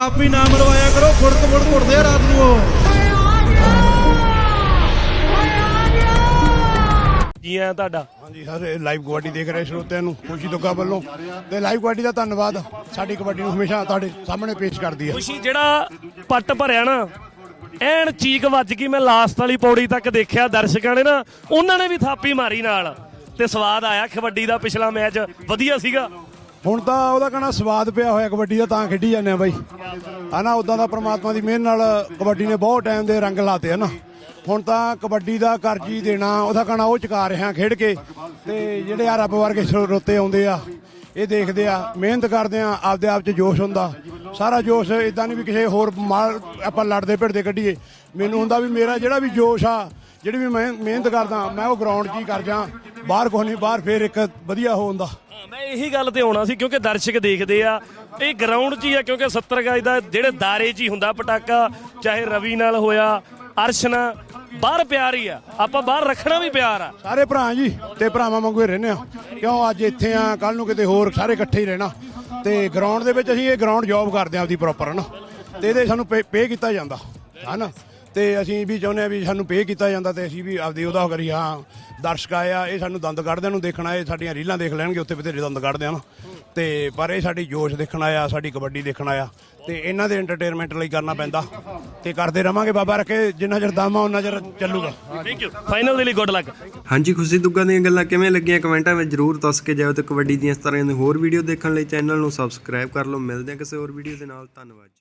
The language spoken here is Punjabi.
ਆਪ ਹੀ ਨਾ ਮਰਵਾਇਆ ਕਰੋ ਫੁੜਕ ਫੁੜਕ ਉੱਠਦੇ ਆ ਰਾਤ ਨੂੰ ਉਹ। ਜੀ ਆਇਆਂ ਤੁਹਾਡਾ। ਹਾਂਜੀ ਸਰ ਇਹ ਲਾਈਵ ਕਬੱਡੀ ਦੇਖ ਰਹੇ ਸਰੋਤਿਆਂ ਨੂੰ ਖੁਸ਼ੀ ਦੁੱਗਾ ਵੱਲੋਂ। ਤੇ ਲਾਈਵ ਕਬੱਡੀ ਦਾ ਧੰਨਵਾਦ ਸਾਡੀ ਕਬੱਡੀ ਨੂੰ ਹਮੇਸ਼ਾ ਤੁਹਾਡੇ ਸਾਹਮਣੇ ਪੇਸ਼ ਕਰਦੀ ਹੈ ਖੁਸ਼ੀ ਜਿਹੜਾ ਪੱਟ ਭਰਿਆ ਨਾ ਐਨ ਚੀਕ ਵੱਜ ਗਈ ਮੈਂ ਲਾਸਟ ਵਾਲੀ ਪੌੜੀ ਤੱਕ ਦੇਖਿਆ ਦਰਸ਼ਕਾਂ ਨੇ ਨਾ ਉਹਨਾਂ ਨੇ ਵੀ ਥਾਪੀ ਮਾਰੀ ਨਾਲ। ਤੇ ਸਵਾਦ ਆਇਆ ਕਬੱਡੀ ਦਾ ਪਿਛਲਾ ਮੈਚ ਵਧੀਆ ਸੀਗਾ। ਹੁਣ ਤਾਂ ਉਹਦਾ ਕਹਣਾ ਸਵਾਦ ਪਿਆ ਹੋਇਆ, ਕਬੱਡੀ ਦਾ ਤਾਂ ਖੇਡੀ ਜਾਂਦੇ ਆ ਬਾਈ। ਹਨਾ ਉਦਾਂ ਦਾ ਪ੍ਰਮਾਤਮਾ ਦੀ ਮਿਹਰ ਨਾਲ ਕਬੱਡੀ ਨੇ ਬਹੁਤ ਟਾਈਮ ਦੇ ਰੰਗ ਲਾਤੇ ਹਨਾ ਹੁਣ ਤਾਂ ਕਬੱਡੀ ਦਾ ਕਰਜੀ ਦੇਣਾ, ਉਹਦਾ ਕਹਣਾ ਉਹ ਚੁਕਾ ਰਿਹਾ ਖੇਡ ਕੇ। ਤੇ ਜਿਹੜੇ ਆ ਰੱਬ ਵਰਗੇ ਸਰੋਤੇ ਆਉਂਦੇ ਆ, ਇਹ ਦੇਖਦੇ ਆ, ਮਿਹਨਤ ਕਰਦੇ ਆ, ਆਪਦੇ ਆਪ 'ਚ ਜੋਸ਼ ਹੁੰਦਾ। ਸਾਰਾ ਜੋਸ਼ ਇਦਾਂ ਨਹੀਂ ਵੀ ਕਿਸੇ ਹੋਰ ਮਾਰ ਆਪਾਂ ਲੜਦੇ ਭਿੜਦੇ ਕੱਢੀਏ। ਮੈਨੂੰ ਹੁੰਦਾ ਵੀ ਮੇਰਾ ਜਿਹੜਾ ਵੀ ਜੋਸ਼ ਆ, ਜਿਹੜੀ ਵੀ ਮੈਂ ਮਿਹਨਤ ਕਰਦਾ, ਮੈਂ ਉਹ ਗਰਾਊਂਡ 'ਚ ਹੀ ਕਰ ਜਾ। ਬਾਹਰ ਕੋਈ ਨਹੀਂ ਬਾਹਰ ਫੇਰ ਇੱਕ ਵਧੀਆ ਹੋ ਹੁੰਦਾ। ਮੈਂ ਇਹੀ ਗੱਲ ਤੇ ਆਉਣਾ ਸੀ ਕਿਉਂਕਿ ਦਰਸ਼ਕ ਦੇਖਦੇ ਆ। ਇਹ ਗਰਾਊਂਡ 'ਚ ਹੀ ਆ ਕਿਉਂਕਿ 70 ਗਜ ਦਾ ਜਿਹੜੇ ਦਾਰੇ 'ਚ ਹੀ ਹੁੰਦਾ ਪਟਾਕਾ ਚਾਹੇ ਰਵੀ ਨਾਲ ਹੋਇਆ ਅਰਸ਼ ਨਾਲ ਬਾਹਰ ਪਿਆਰ ਹੀ ਆ। ਆਪਾਂ ਬਾਹਰ ਰੱਖਣਾ ਵੀ ਪਿਆਰ ਆ। ਸਾਰੇ ਭਰਾ ਜੀ ਤੇ ਭਰਾਵਾਂ ਵਾਂਗੂ ਹੀ ਰਹਿੰਦੇ ਆ। ਕਿਉਂ ਅੱਜ ਇੱਥੇ ਆ ਕੱਲ ਨੂੰ ਕਿਤੇ ਹੋਰ ਸਾਰੇ ਇਕੱਠੇ ਹੀ ਰਹਿਣਾ। ਤੇ ਗਰਾਊਂਡ ਦੇ ਵਿੱਚ ਅਸੀਂ ਇਹ ਗਰਾਊਂਡ ਜੌਬ ਕਰਦੇ ਆ ਆਪਦੀ ਪ੍ਰੋਪਰ ਹਨਾ। ਤੇ ਇਹਦੇ ਸਾਨੂੰ ਪੇ ਕੀਤਾ ਜਾਂਦਾ ਹਨਾ। ਤੇ ਅਸੀਂ ਵੀ ਚਾਹੁੰਦੇ ਆ ਵੀ ਸਾਨੂੰ ਪੇ ਕੀਤਾ ਜਾਂਦਾ ਤੇ ਅਸੀਂ ਵੀ ਆਪਦੀ ਉਹਦਾ ਕਰੀ ਹਾਂ ਦਰਸ਼ਕ ਆਏ ਆ ਇਹ ਸਾਨੂੰ ਦੰਦ ਕੱਢਦਿਆਂ ਨੂੰ ਦੇਖਣ ਆਏ ਸਾਡੀਆਂ ਰੀਲਾਂ ਦੇਖ ਲੈਣਗੇ ਉੱਥੇ ਬਥੇਰੇ ਦੰਦ ਕੱਢਦੇ ਆ ਨਾ। ਤੇ ਪਰ ਇਹ ਸਾਡੀ ਜੋਸ਼ ਦੇਖਣ ਆਇਆ ਸਾਡੀ ਕਬੱਡੀ ਦੇਖਣ ਆਇਆ ਤੇ ਇਹਨਾਂ ਦੇ ਐਂਟਰਟੇਨਮੈਂਟ ਲਈ ਕਰਨਾ ਪੈਂਦਾ। ਤੇ ਕਰਦੇ ਰਵਾਂਗੇ ਬਾਬਾ ਰੱਖੇ ਜਿੰਨਾ ਚਿਰ ਦਮ ਆ ਉਹਨਾਂ ਚਿਰ ਚੱਲੂਗਾ। ਥੈਂਕ ਯੂ ਫਾਈਨਲ ਦੇ ਲਈ ਗੁੱਡ ਲੱਕ ਹਾਂਜੀ ਖੁਸ਼ੀ ਦੁੱਗਾ ਦੀਆਂ ਗੱਲਾਂ ਕਿਵੇਂ ਲੱਗੀਆਂ ਕਮੈਂਟਾਂ ਵਿੱਚ ਜਰੂਰ ਦੱਸ ਕੇ ਜਾਓ ਤੇ ਕਬੱਡੀ ਦੀਆਂ ਇਸ ਤਰ੍ਹਾਂ ਦੀਆਂ ਹੋਰ ਵੀਡੀਓ ਦੇਖਣ ਲਈ ਚੈਨਲ ਨੂੰ ਸਬਸਕ੍ਰਾਈਬ ਕਰ ਲਓ। ਮਿਲਦੇ ਹਾਂ ਕਿਸੇ ਹੋਰ ਵੀਡੀਓ ਦੇ ਨਾਲ। ਧੰਨਵਾਦ ਜੀ।